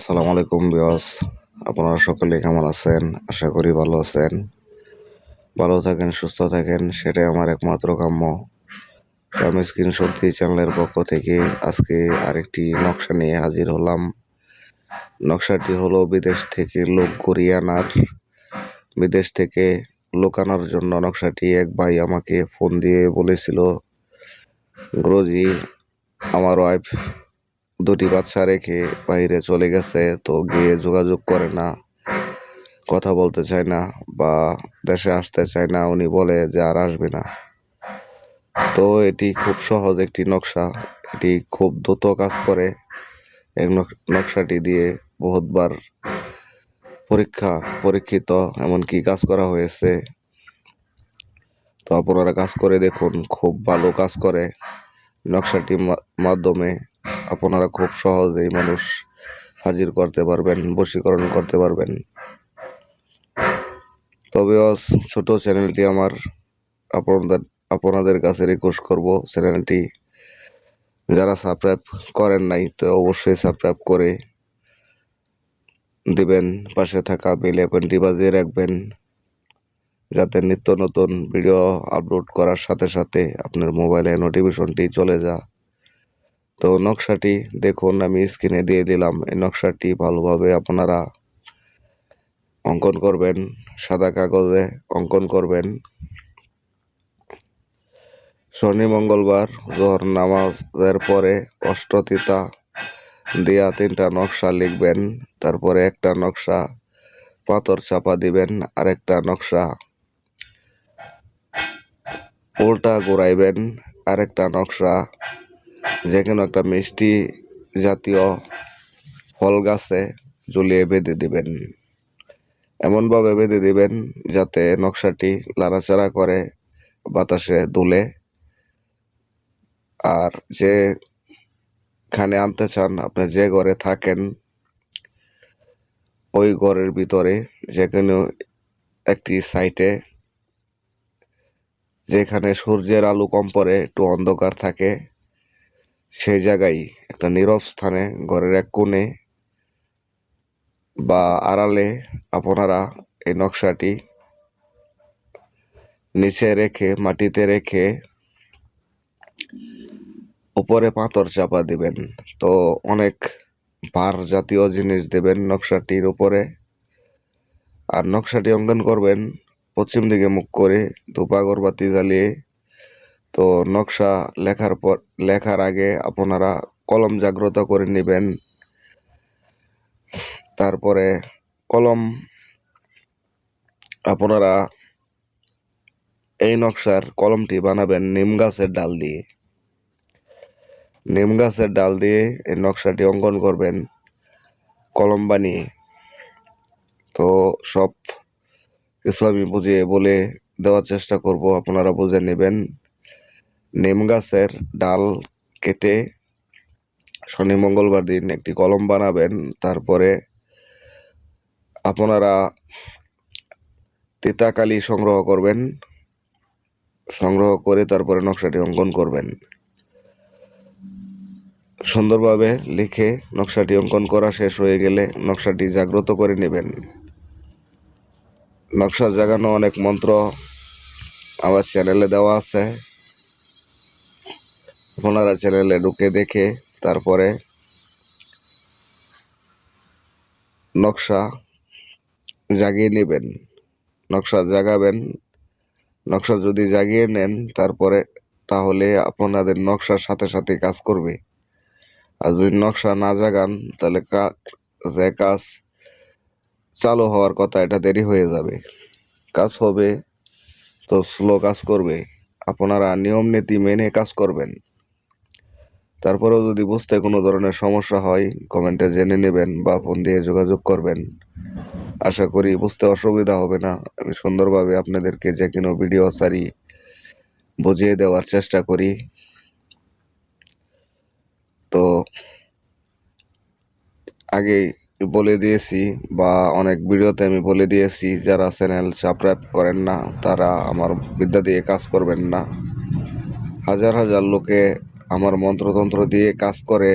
আসসালামু আলাইকুম বিয়স আপনারা সকলে কেমন আছেন? আশা করি ভালো আছেন। ভালো থাকেন, সুস্থ থাকেন, সেটাই আমার একমাত্র কাম্য। আমি স্ক্রিন শক্তি চ্যানেলের পক্ষ থেকে আজকে আরেকটি নকশা নিয়ে হাজির হলাম। নকশাটি হলো বিদেশ থেকে লোক করিয়ে আনার। বিদেশ থেকে লোক আনার জন্য নকশাটি এক ভাই আমাকে ফোন দিয়ে বলেছিল, গ্রোজি, আমার ওয়াইফ দুটি বাচ্চা রেখে বাইরে চলে গেছে, তো গিয়ে যোগাযোগ করে না, কথা বলতে চায় না বা দেশে আসতে চায় না। উনি বলে যে আর আসবে না। তো এটি খুব সহজ একটি নকশা। এটি খুব দ্রুত কাজ করে। এই নক- নকশাটি দিয়ে বহুতবার পরীক্ষা, পরীক্ষিত, এমনকি কাজ করা হয়েছে। তো আপনারা কাজ করে দেখুন, খুব ভালো কাজ করে নকশাটির মাধ্যমে। আপনারা খুব সহজেই মানুষ হাজির করতে পারবেন, বশীকরণ করতে পারবেন। তবে ছোট চ্যানেলটি আমার আপনাদের আপনাদের কাছে রিকোয়েস্ট করব চ্যানেলটি যারা সাবস্ক্রাইব করেন নাই, তো অবশ্যই সাবস্ক্রাইব করে দিবেন, পাশে থাকা বেল আইকনটি বাজিয়ে রাখবেন, যাতে নিত্য নতুন ভিডিও আপলোড করার সাথে সাথে আপনার মোবাইলে নোটিফিকেশনটি চলে যা তো নকশাটি দেখুন, আমি স্ক্রিনে দিয়ে দিলাম। এই নকশাটি ভালোভাবে আপনারা অঙ্কন করবেন, সাদা কাগজে অঙ্কন করবেন। শনি, মঙ্গলবার, জোহর নামাজের পরে অষ্টতিতা দিয়া তিনটা নকশা লিখবেন, তারপরে একটা নকশা পাথর চাপা দিবেন, আরেকটা নকশা উল্টা ঘুরাইবেন, আরেকটা নকশা যে কোনো একটা মিষ্টি জাতীয় ফল গাছে ঝুলিয়ে বেঁধে দিবেন। এমনভাবে বেঁধে দিবেন যাতে নকশাটি লাড়াচাড়া করে বাতাসে দুলে। আর যে খানে আনতে চান, আপনি যে ঘরে থাকেন, ওই ঘরের ভিতরে যে কোনো একটি সাইটে যেখানে সূর্যের আলো কম পড়ে, একটু অন্ধকার থাকে সেই জায়গায় একটা নীরব স্থানে, ঘরের এক কোণে বা আড়ালে আপনারা এই নকশাটি নিচে রেখে, মাটিতে রেখে উপরে পাথর চাপা দিবেন। তো অনেক ভার জাতীয় জিনিস দেবেন নকশাটির উপরে। আর নকশাটি অঙ্কন করবেন, পশ্চিম দিকে মুখ করে ধূপ আগরবাতি জ্বালিয়ে তো নকশা লেখার পর, লেখার আগে আপনারা কলম জাগ্রত করে নেবেন। তারপরে কলম আপনারা এই নকশার কলমটি বানাবেন নিম গাছের ডাল দিয়ে। নিম গাছের ডাল দিয়ে এই নকশাটি অঙ্কন করবেন, কলম বানিয়ে। তো সব কিছু আমি বুঝিয়ে বলে দেওয়ার চেষ্টা করব, আপনারা বুঝে নেবেন। নিম গাছের ডাল কেটে শনি মঙ্গলবার দিন একটি কলম বানাবেন। তারপরে আপনারা তেতাকালি সংগ্রহ করবেন। সংগ্রহ করে তারপরে নকশাটি অঙ্কন করবেন। সুন্দরভাবে লিখে নকশাটি অঙ্কন করা শেষ হয়ে গেলে নকশাটি জাগ্রত করে নেবেন। নকশা জাগানো অনেক মন্ত্র আমার চ্যানেলে দেওয়া আছে। আপনারা চ্যানেলে ঢুকে দেখে তারপরে নকশা জাগিয়ে নেবেন। নকশা জাগাবেন। নকশা যদি জাগিয়ে নেন তারপরে তাহলে আপনাদের নকশার সাথে সাথে কাজ করবে। আর যদি নকশা না জাগান তাহলে যে কাজ চালু হওয়ার কথা এটা দেরি হয়ে যাবে। কাজ হবে তো স্লো কাজ করবে। আপনারা নিয়ম নীতি মেনে কাজ করবেন। তারপরেও যদি বুঝতে কোনো ধরনের সমস্যা হয়, কমেন্টে জেনে নেবেন বা ফোন দিয়ে যোগাযোগ করবেন। আশা করি বুঝতে অসুবিধা হবে না। আমি সুন্দরভাবে আপনাদেরকে যে কোনো ভিডিও সারি বুঝিয়ে দেওয়ার চেষ্টা করি। তো আগেই বলে দিয়েছি বা অনেক ভিডিওতে আমি বলে দিয়েছি, যারা চ্যানেল সাবস্ক্রাইব করেন না, তারা আমার বিদ্যা দিয়ে কাজ করবেন না। হাজার হাজার লোকে আমার মন্ত্রতন্ত্র দিয়ে কাজ করে,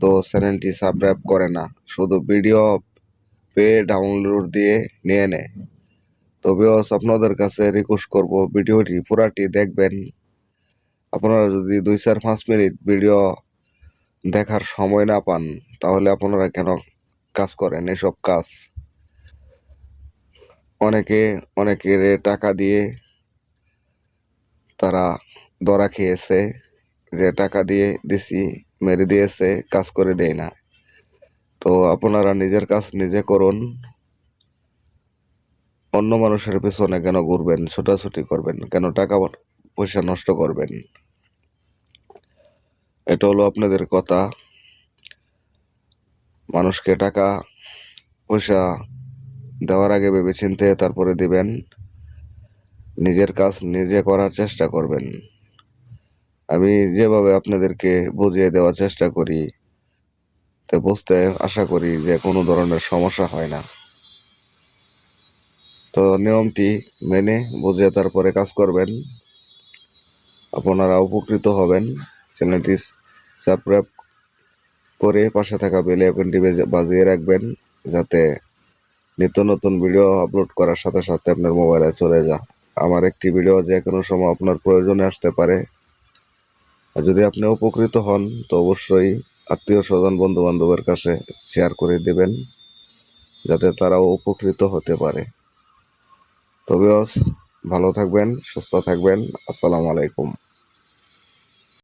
তো চ্যানেলটি সাবস্ক্রাইব করে না। শুধু ভিডিও পেয়ে ডাউনলোড দিয়ে নিয়ে নেয়। তবেও আপনাদের কাছে রিকোয়েস্ট করব, ভিডিওটি পুরাটি দেখবেন। আপনারা যদি দুই চার পাঁচ মিনিট ভিডিও দেখার সময় না পান, তাহলে আপনারা কেন কাজ করেন এসব কাজ? অনেকে, অনেকের টাকা দিয়ে তারা ধরা খেয়েছে। যে টাকা দিয়ে দিছি, মেরে দিয়েছে, কাজ করে দেয় না। তো আপনারা নিজের কাজ নিজে করুন। অন্য মানুষের পেছনে কেন ঘুরবেন, ছোটাছুটি করবেন, কেন টাকা পয়সা নষ্ট করবেন? এটা হলো আপনাদের কথা। মানুষকে টাকা, পয়সা দেওয়ার আগে ভেবে চিনতে তারপরে দিবেন। নিজের কাজ নিজে করার চেষ্টা করবেন। আমি যেভাবে আপনাদেরকে বুঝিয়ে দেওয়ার চেষ্টা করি, তো বুঝতে আশা করি যে কোনো ধরনের সমস্যা হয় না। তো নিয়মটি মেনে বুঝে তারপরে কাজ করবেন। আপনারা উপকৃত হবেন। চ্যানেলটি সাবস্ক্রাইব করে পাশে থাকা বেল আইকনটি বেজে- বাজিয়ে রাখবেন, যাতে নিত্য নতুন ভিডিও আপলোড করার সাথে সাথে আপনার মোবাইলে চলে যা আমার একটি ভিডিও যে কোনো সময় আপনার প্রয়োজনে আসতে পারে। আর যদি আপনি উপকৃত হন, তো অবশ্যই আত্মীয় স্বজন বন্ধু বান্ধবের কাছে শেয়ার করে দেবেন, যাতে তারাও উপকৃত হতে পারে। তবে ভালো থাকবেন, সুস্থ থাকবেন। আসসালামু আলাইকুম।